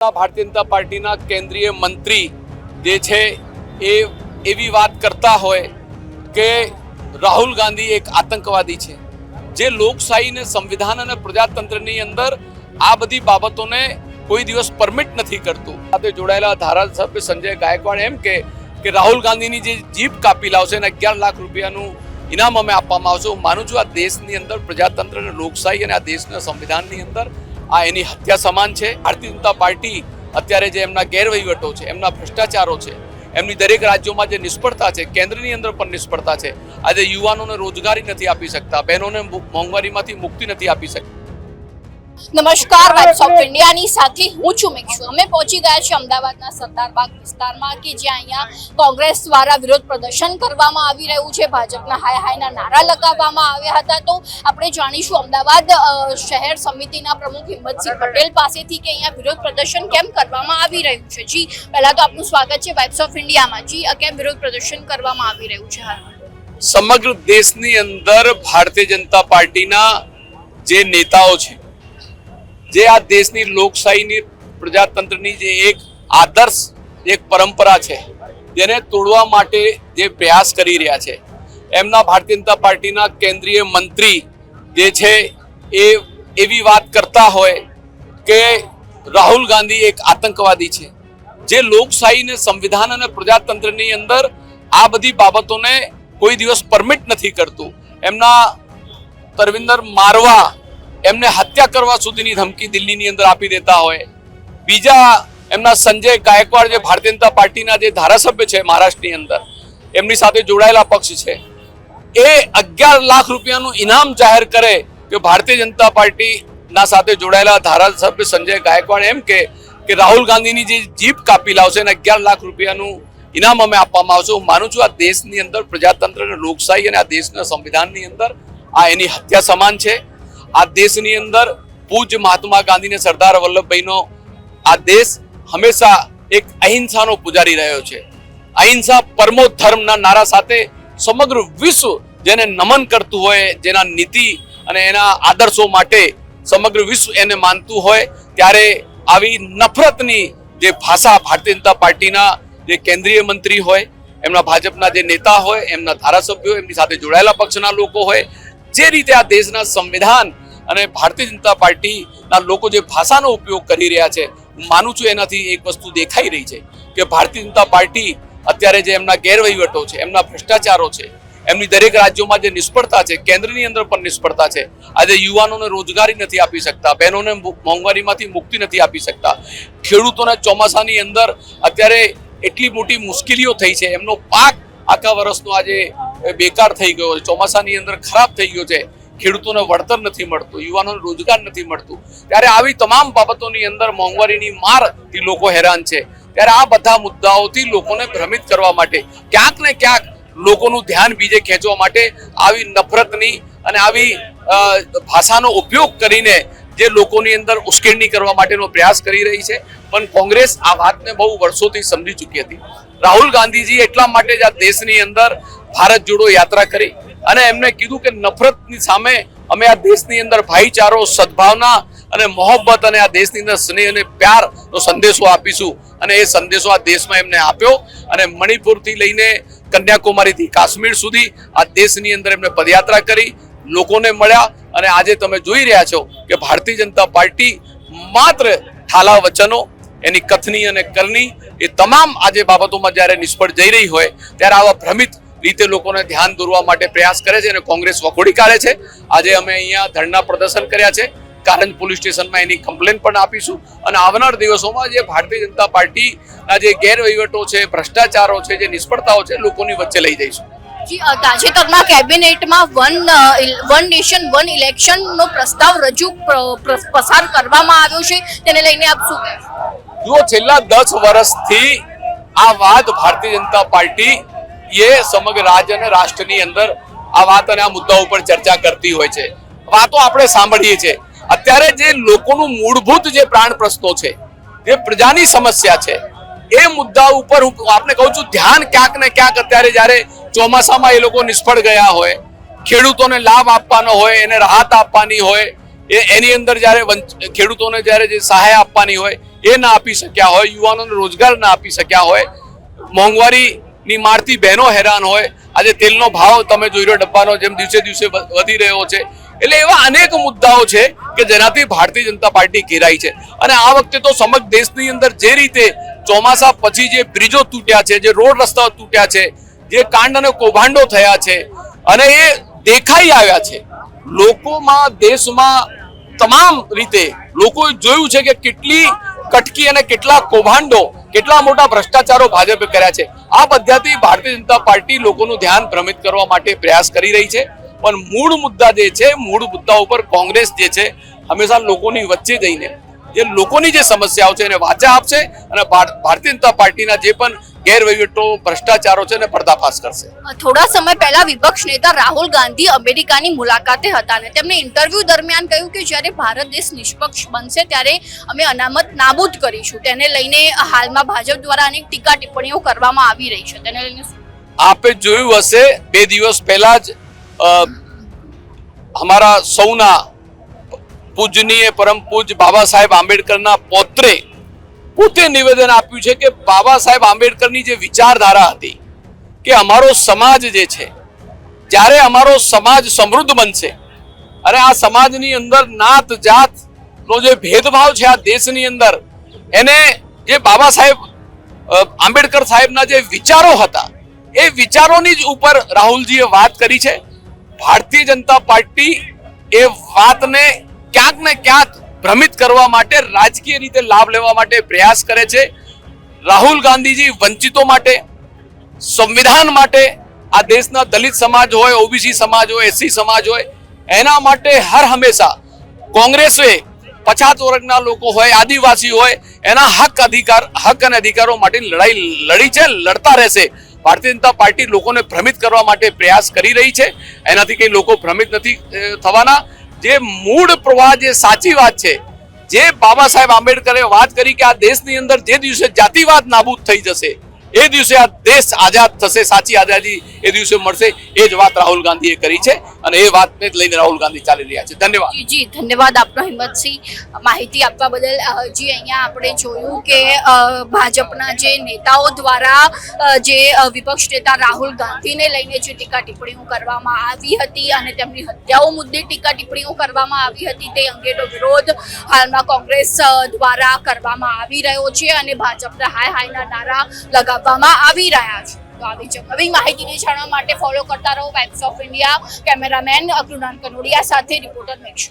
ભારતીય જનતા પાર્ટીના કેન્દ્રીય મંત્રી જે છે એ એવી વાત કરતા હોય કે રાહુલ ગાંધી એક આતંકવાદી છે. જે લોકશાહીને સંવિધાન અને પ્રજાતંત્રની અંદર આ બધી બાબતોને કોઈ દિવસ પરમિટ નથી કરતું. સાથે જોડાયેલા ધારાસભ્ય સંજય ગાયકવાડ એમ કે કે રાહુલ ગાંધીની જે જીપ કાપી લાવશે અને અગિયાર લાખ રૂપિયાનું ઇનામ અમે આપવામાં આવશે. હું માનું છું આ દેશની અંદર પ્રજાતંત્ર અને લોકશાહી અને આ દેશના સંવિધાનની અંદર આ એની હત્યા સમાન છે. ભારતીય જનતા પાર્ટી અત્યારે જે એમના ગેરવહીવટો છે, એમના ભ્રષ્ટાચારો છે, એમની દરેક રાજ્યોમાં જે નિષ્ફળતા છે, કેન્દ્રની અંદર પણ નિષ્ફળતા છે, આજે યુવાનોને રોજગારી નથી આપી શકતા, બહેનોને મોંઘવારીમાંથી મુક્તિ નથી આપી શકતા. નમસ્કાર વાઇબ્સ ઓફ ઇન્ડિયાની સાથે હું છું મિક્ષુ. અમે પહોંચી ગયા છીએ અમદાવાદના સરદારબાગ વિસ્તારમાં કે જ્યાં અહીંયા કોંગ્રેસ દ્વારા વિરોધ પ્રદર્શન કરવામાં આવી રહ્યું છે. ભાજપના હાય હાયના નારા લગાવવામાં આવ્યા હતા. તો આપણે જાણીશું અમદાવાદ શહેર સમિતિના પ્રમુખ હિંમતસિંહ પટેલ પાસેથી કે અહીંયા વિરોધ પ્રદર્શન કેમ કરવામાં આવી રહ્યું છે? જી, પહેલા તો આપનું સ્વાગત છે વાઇબ્સ ઓફ ઇન્ડિયામાં જી કેમ વિરોધ પ્રદર્શન કરવામાં આવી રહ્યું છે? સમગ્ર દેશની અંદર ભારતીય જનતા પાર્ટીના જે નેતાઓ છે જે આ દેશની લોકશાહીની પ્રજાતંત્રની જે એક આદર્શ, એક પરંપરા છે, તેને તોડવા માટે જે પ્રયાસ કરી રહ્યા છે, એમના ભારતીય જનતા પાર્ટીના કેન્દ્રીય મંત્રી જે છે એ એવી વાત કરતા હોય કે રાહુલ ગાંધી એક આતંકવાદી છે. જે લોકશાહીને સંવિધાન અને પ્રજાતંત્રની અંદર આ બધી બાબતોને કોઈ દિવસ પરમિટ નથી કરતું. એમના તરવિંદર મારવા એમને હત્યા કરવા સુધીની ધમકી દિલ્હીની અંદર આપી દેતા હોય. બીજા એમના સંજય ગાયકવાડ જે ભારતીય જનતા પાર્ટીના જે ધારાસભ્ય છે મહારાષ્ટ્રની અંદર, એમની સાથે જોડાયેલા પક્ષ છે. એ અગિયાર લાખ રૂપિયાનું ઇનામ જાહેર કરે કે ભારતીય જનતા પાર્ટીના સાથે જોડાયેલા ધારાસભ્ય સંજય ગાયકવાડ એમ કે કે રાહુલ ગાંધીની જે જીપ કાપી લાવશે અને અગિયાર લાખ રૂપિયાનું ઇનામ અમે આપવામાં આવશે. હું માનું છું આ દેશની અંદર પ્રજાતંત્ર અને લોકશાહી અને આ દેશના સંવિધાનની અંદર આ એની હત્યા સમાન છે. આ દેશની અંદર પૂજ્ય મહાત્મા ગાંધીને સરદાર વલ્લભભાઈનો આ દેશ હંમેશા એક અહિંસાનો પૂજારી રહ્યો છે. અહિંસા પરમો ધર્મના નારા સાથે સમગ્ર વિશ્વ જેને નમન કરતું હોય, જેના નીતિ અને એના આદર્શો માટે સમગ્ર વિશ્વ એને માનતું હોય, ત્યારે આવી નફરતની જે ભાષા ભારતીય જનતા પાર્ટીના જે કેન્દ્રીય મંત્રી હોય, એમના ભાજપના જે નેતા હોય, એમના ધારાસભ્યો, એમની સાથે જોડાયેલા પક્ષના લોકો હોય, જે રીતે આ દેશના સંવિધાન અને ભારતીય જનતા પાર્ટીના લોકો જે ભાષાનો ઉપયોગ કરી રહ્યા છે, હું માનું છું એનાથી એક વસ્તુ દેખાઈ રહી છે કે ભારતીય જનતા પાર્ટી અત્યારે જે એમના ગેરવહીવટો છે, એમના ભ્રષ્ટાચારો છે, એમની દરેક રાજ્યોમાં જે નિષ્ફળતા છે, કેન્દ્રની અંદર પણ નિષ્ફળતા છે, આજે યુવાનોને રોજગારી નથી આપી શકતા, બહેનોને મોંઘવારીમાંથી મુક્તિ નથી આપી શકતા, ખેડૂતોને ચોમાસાની અંદર અત્યારે એટલી મોટી મુશ્કેલીઓ થઈ છે, એમનો પાક આખા વર્ષનો આજે બેકાર થઈ ગયો છે, ચોમાસાની અંદર ખરાબ થઈ ગયો છે ખેડૂતોને વળતર નથી મળતું, યુવાનોને રોજગાર નથી મળતું. ત્યારે આવી તમામ બાબતોની અંદર મોંઘવારીની મારથી લોકો હેરાન છે. ત્યારે આ બધા મુદ્દાઓથી લોકોને ભ્રમિત કરવા માટે, ક્યાંક ને ક્યાંક લોકોનું ધ્યાન બીજે ખેંચવા માટે આવી નફરતની અને આવી ભાષાનો ઉપયોગ કરીને જે લોકોની અંદર ઉશ્કેરણી કરવા માટેનો પ્રયાસ કરી રહી છે. પણ કોંગ્રેસ આ વાતને બહુ વર્ષોથી સમજી ચૂકી હતી. રાહુલ ગાંધીજી એટલા માટે જ આ દેશની અંદર ભારત જોડો યાત્રા કરી. અને એમને કીધું કે નફરતની સામે અમે આ દેશની અંદર ભાઈચારો, સદભાવના અને મોહબ્બત અને આ દેશની અંદર સ્નેહ અને પ્યારનો સંદેશો આપીશું. અને એ સંદેશો આ દેશમાં એમને આપ્યો અને મણિપુરથી લઈને કન્યાકુમારીથી કાશ્મીર સુધી આ દેશની અંદર એમને પદયાત્રા કરી, લોકોને મળ્યા અને આજે તમે જોઈ રહ્યા છો કે ભારતીય જનતા પાર્ટી માત્ર ઠાલા વચનો, એની કથની અને કરની એ તમામ આજે બાબતોમાં જ્યારે નિષ્ફળ જઈ રહી હોય, ત્યારે આવા ભ્રમિત રીતે લોકોને ધ્યાન દોરવા માટે પ્રયાસ કરે છે અને કોંગ્રેસ વખોડી કાઢે છે. આજે અમે અહીંયા ધરણા પ્રદર્શન કર્યા છે. કારંજ પોલીસ સ્ટેશનમાં એની કમ્પ્લેન પણ આપીશું. અને આવનાર દિવસોમાં જે ભારતીય જનતા પાર્ટીના જે ગેરવહીવટો છે ભ્રષ્ટાચારો છે જે નિષ્ફળતાઓ છે લોકોની વચ્ચે લઈ જઈશું. જી તાજેતરમાં કેબિનેટમાં વન વન નેશન વન ઇલેક્શનનો પ્રસ્તાવ રજૂ પસાર કરવામાં આવ્યો છે. તેને લઈને આપ શું જુઓ છેલ્લા દસ વર્ષથી આ વાત ભારતીય જનતા પાર્ટી એ સમગ્ર રાજ્ય અને રાષ્ટ્રની અંદર આ વાત અને આ મુદ્દાઓ ઉપર ચર્ચા કરતી હોય છે. વાતો આપણે સાંભળીએ છીએ. અત્યારે જે લોકોનું મૂળભૂત જે પ્રાણ પ્રશ્નો છે, જે પ્રજાની સમસ્યા છે, એ મુદ્દા ઉપર હું આપને કહું છું, ધ્યાન ક્યાંક ને ક્યાંક અત્યારે જ્યારે ચોમાસામાં એ લોકો નિષ્ફળ ગયા હોય, ખેડૂતોને લાભ આપવાનો હોય, એને રાહત આપવાની હોય, એ એની અંદર જ્યારે ખેડૂતોને જ્યારે જે સહાય આપવાની હોય, એ ના આપી શક્યા હોય, યુવાનોને રોજગાર ના આપી શક્યા હોય મોંઘવારીની મારતી બહેનો હેરાન હોય. આજે તેલનો ભાવ તમે જોઈ રહ્યો, ડબ્બાનો જેમ દિવસે દિવસે વધી રહ્યો છે. એટલે એવા અનેક મુદ્દાઓ છે કે જેનાથી ભારતીય જનતા પાર્ટી ઘેરાઈ છે. અને આ વખતે તો સમગ્ર દેશની અંદર જે રીતે ચોમાસા પછી જે બ્રિજો તૂટ્યા છે, જે રોડ રસ્તાઓ તૂટ્યા છે, જે કાંડ અને કૌભાંડો થયા છે, અને એ દેખાઈ આવ્યા છે. લોકોમાં, દેશમાં તમામ રીતે લોકોએ જોયું છે કે કેટલી કટકી અને કેટલા કૌભાંડો કેટલા મોટા ભ્રષ્ટાચારો ભાજપે કર્યા છે? આ પદ્ધતિ ભારતીય જનતા પાર્ટી લોકોનું ધ્યાન ભ્રમિત કરવા માટે પ્રયાસ કરી રહી છે. પણ મૂળ મુદ્દા જે છે, મૂળ મુદ્દા ઉપર કોંગ્રેસ જે છે, હંમેશા લોકોની વચ્ચે જઈને જે લોકોની જે સમસ્યાઓ છે એને વાચા આપશે અને ભાર- ભારતીય જનતા પાર્ટીના જે પણ ગેરવહીવટો ભ્રષ્ટાચારો છે એને પર્દાફાશ કરશે. થોડા સમય પહેલા વિપક્ષ નેતા રાહુલ ગાંધી અમેરિકાની મુલાકાતે હતા અને તેમણે ઇન્ટરવ્યુ દરમિયાન કહ્યું કે જ્યારે ભારત દેશ નિષ્પક્ષ બનશે ત્યારે અમે અનામત નાબૂદ કરીશું. તેને લઈને હાલમાં ભાજપ દ્વારા અનેક ટીકા ટિપ્પણીઓ કરવામાં આવી રહી છે. તેને લઈને આપે જોયું હશે બે દિવસ પહેલા જ અમારા સૌના પૂજનીય પરમ પૂજ બાબા સાહેબ આંબેડકરના પૌત્રે પોતે નિવેદન આપ્યું છે કે બાબા સાહેબ આંબેડકરની જે વિચારધારા હતી કે અમારો સમાજ જે છે, જ્યારે અમારો સમાજ સમૃદ્ધ બનશે અને આ સમાજની અંદર નાત જાત નો જે ભેદભાવ છે આ દેશની અંદર, એને જે બાબા સાહેબ આંબેડકર સાહેબના જે વિચારો હતા, એ વિચારોની જ ઉપર રાહુલજીએ વાત કરી છે. ભારતીય જનતા પાર્ટી એ વાતને ક્યાંક ને ક્યાંક ભ્રમિત કરવા માટે, રાજકીય રીતે લાભ લેવા માટે પ્રયાસ કરે છે. રાહુલ ગાંધીજી વંચિતો માટે, સંવિધાન માટે આ દેશના દલિત સમાજ હોય, ઓબીસી સમાજ હોય, એસસી સમાજ હોય, એના માટે હર હંમેશા કોંગ્રેસે પછાત વર્ગના લોકો હોય, આદિવાસી હોય, એના હક અધિકાર, હક અને અધિકારો માટે લડાઈ લડી છે, લડતા રહેશે. ભારતીય જનતા પાર્ટી લોકોને ભ્રમિત કરવા માટે પ્રયાસ કરી રહી છે. એનાથી કઈ લોકો ભ્રમિત નથી થવાના. જે મૂળ પ્રવાહ જે સાચી વાત છે, જે બાબા સાહેબ આંબેડકરે વાત કરી કે આ દેશની અંદર જે દિવસે જાતિવાદ નાબૂદ થઈ જશે, એ દિવસે આ દેશ આઝાદ થશે, સાચી આઝાદી એ દિવસે મળશે. એ જ વાત રાહુલ ગાંધીએ કરી છે અને એ વાતને જ લઈને રાહુલ ગાંધી ચાલી રહ્યા છે. ધન્યવાદ. જી જી. ધન્યવાદ આપનો હિંમતસિંહ. માહિતી આપવા બદલ જી, અહીંયા આપણે જોયું કે ભાજપના જે નેતાઓ દ્વારા જે વિપક્ષ નેતા રાહુલ ગાંધીને લઈને જે ટીકા ટિપ્પણીઓ કરવામાં આવી હતી અને તેમની હત્યાઓ મુદ્દે ટીકા ટિપ્પણીઓ કરવામાં આવી હતી, તે અંગેનો વિરોધ હાલમાં કોંગ્રેસ દ્વારા કરવામાં આવી રહ્યો છે અને ભાજપના હાય હાયના નારા લગાવવામાં આવી રહ્યા છે. આવી છે. નવી માહિતીને જાણવા માટે ફોલો કરતા રહો vibes of India cameraman Krunal Kanodia સાથે રિપોર્ટર મેક્ષુ